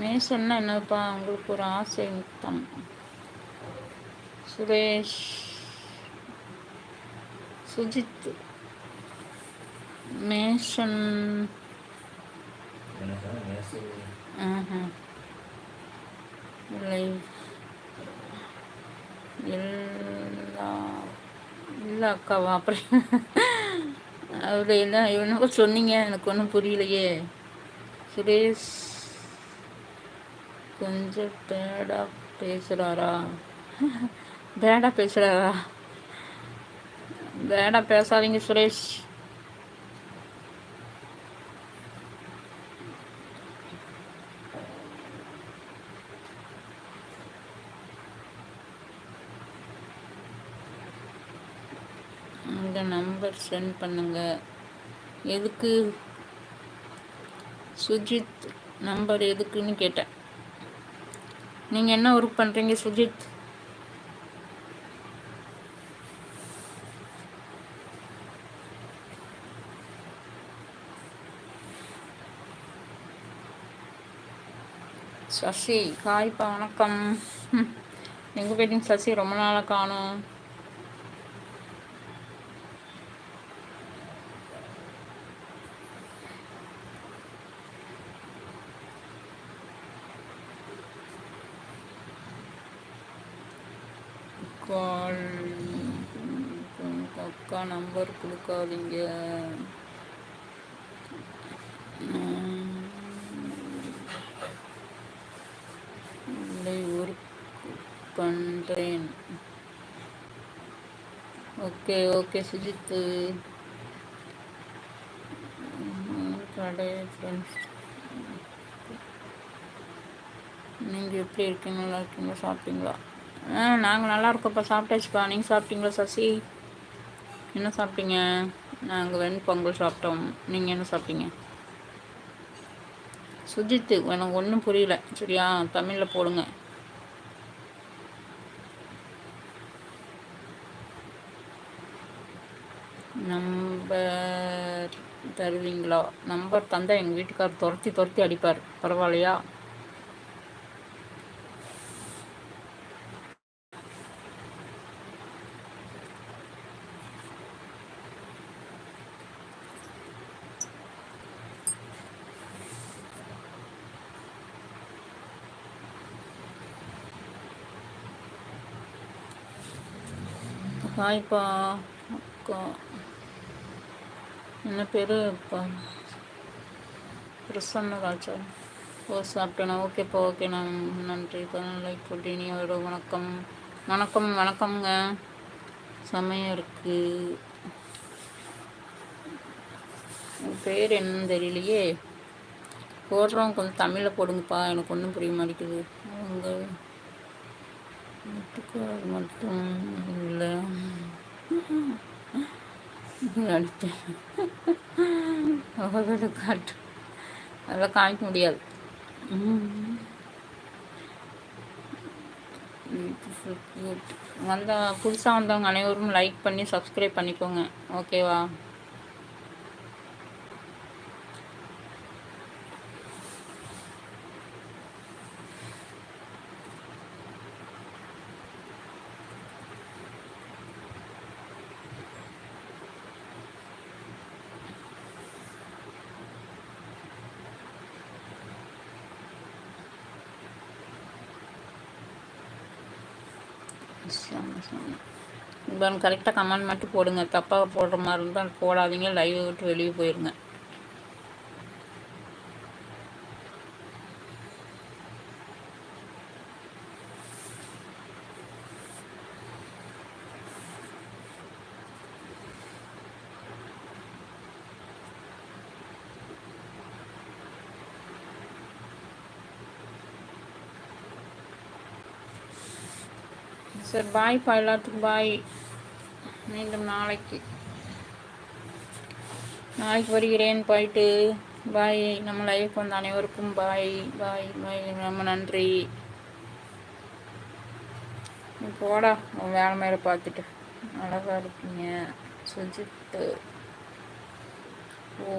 மேசன்னா என்னப்பா உங்களுக்கு ஒரு ஆசை முத்தம். சுரேஷ். சுஜித். மேஷன் இல்லை. எல்லா இல்லை அக்காவா? அப்புறம் அப்படி இல்லை இவனுக்கு சொன்னீங்க. எனக்கு ஒன்றும் புரியலையே. சுரேஷ். கொஞ்சம் பேடா பேசுகிறாரா பேடா பேசுகிறாரா பேடாக பேசாதீங்க சுரேஷ். இந்த நம்பர் சென்ட் பண்ணுங்க. எதுக்கு? சுஜித் நம்பர் எதுக்குன்னு கேட்டேன். நீங்கள் என்ன ஒர்க் பண்ணுறீங்க சுஜித்? சசி ஹாய்ப்பா வணக்கம். எங்கள் போயிட்டீங்க சசி? ரொம்ப நாளாக காணும். கால் அக்கா நம்பர் கொடுக்காதீங்க இல்லை ஒர்க் பண்ணுறேன் ஓகே ஓகே சுஜித்து. கடை ஃப்ரெண்ட்ஸ் நீங்கள் எப்படி இருக்கீங்க? நல்லா இருக்கீங்களா? சாப்பிட்டீங்களா? ஆ நாங்கள் நல்லா இருக்கோம்ப்பா. சாப்பிட்டாச்சுப்பா. நீங்கள் சாப்பிட்டீங்களா சசி? என்ன சாப்பிட்டீங்க? நாங்கள் வெண் பொங்கல் சாப்பிட்டோம். நீங்கள் என்ன சாப்பிட்டீங்க? சுஜித்து எனக்கு ஒன்றும் புரியல. சரியா? தமிழில் போடுங்க. நம்பர் தருவீங்களா? நம்பர் தந்தால் எங்கள் வீட்டுக்கார் துரத்தி துரத்தி அடிப்பார். பரவாயில்லையா? ஹாய்ப்பா அக்கா என்ன பேர் பிரசன்ன ராஜா ஓ சாப்பிட்டேண்ணா ஓகேப்பா ஓகேண்ணா நன்றி லைக் போட்டு நீ ஒரு வணக்கம் வணக்கம் வணக்கம்ங்க சமயம் இருக்குது பேர் என்னன்னு தெரியலையே போடுறோம் கொஞ்சம் தமிழில் போடுங்கப்பா எனக்கு ஒன்றும் புரிய மாட்டேங்குது அவங்க வீட்டுக்கார் மட்டும் இல்லை அடித்தேன் காட்டு அதெல்லாம் காமிக்க முடியாது வந்த புதுசாக வந்தவங்க அனைவரும் லைக் பண்ணி சப்ஸ்கிரைப் பண்ணிக்கோங்க. ஓகேவா கரெக்டாக கமெண்ட் மட்டும் போடுங்க. தப்பாக போடுற மாதிரி இருந்தால் போடாதீங்க. லைவ் விட்டு வெளியே போயிருங்க. சரி பாய்ப்பா எல்லாத்துக்கும் பாய் மீண்டும் நாளைக்கு. நாளைக்கு வருகிறேன் போயிட்டு. பாய் நம்ம லைஃப் வந்த அனைவருக்கும் பாய் பாய் பாய் ரொம்ப நன்றி. போடா உன் வேலை மேலே பார்த்துட்டு. அழகாக இருக்கீங்க. சுஜித்து. ஓ